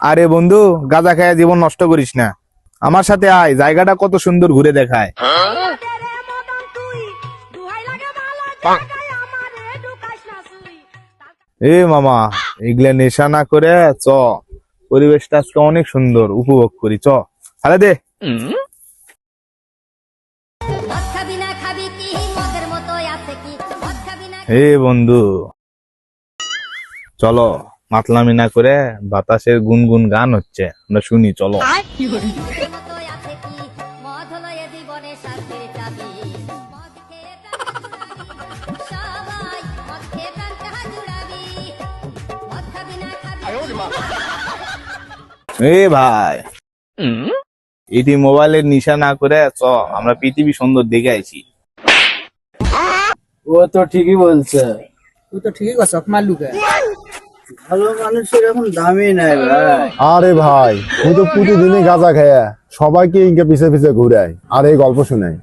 আরে বন্ধু গাঁজা খায় জীবন নষ্ট করিস না। আমার সাথে আয় জায়গাটা কত সুন্দর ঘুরে দেখায়। এ মামা এগুলা নেশা না করে চ। পরিবেশটা আজকে অনেক সুন্দর উপভোগ করি চ। আরে দে। হে বন্ধু চলো। মাতলামি না করে বাতাসের গুনগুন গান হচ্ছে। আমরা শুনি চলো। মদের মতো আছে কি মদ হলো এ ভাই। এটি মোবাইলের নিশা না করে চ আমরা পৃথিবী সুন্দর দেখে আইছি। ও তো ঠিকই বলছে। তুই তো ঠিকই কথা মাল্লুকে ভালো মানুষের এখন দামই নাই ভাই। আরে ভাই ওই তো প্রতিদিনই গাঁজা খায় সবাইকে ইনকে পিছে পিছে ঘুরায় আর এই গল্প শোনায়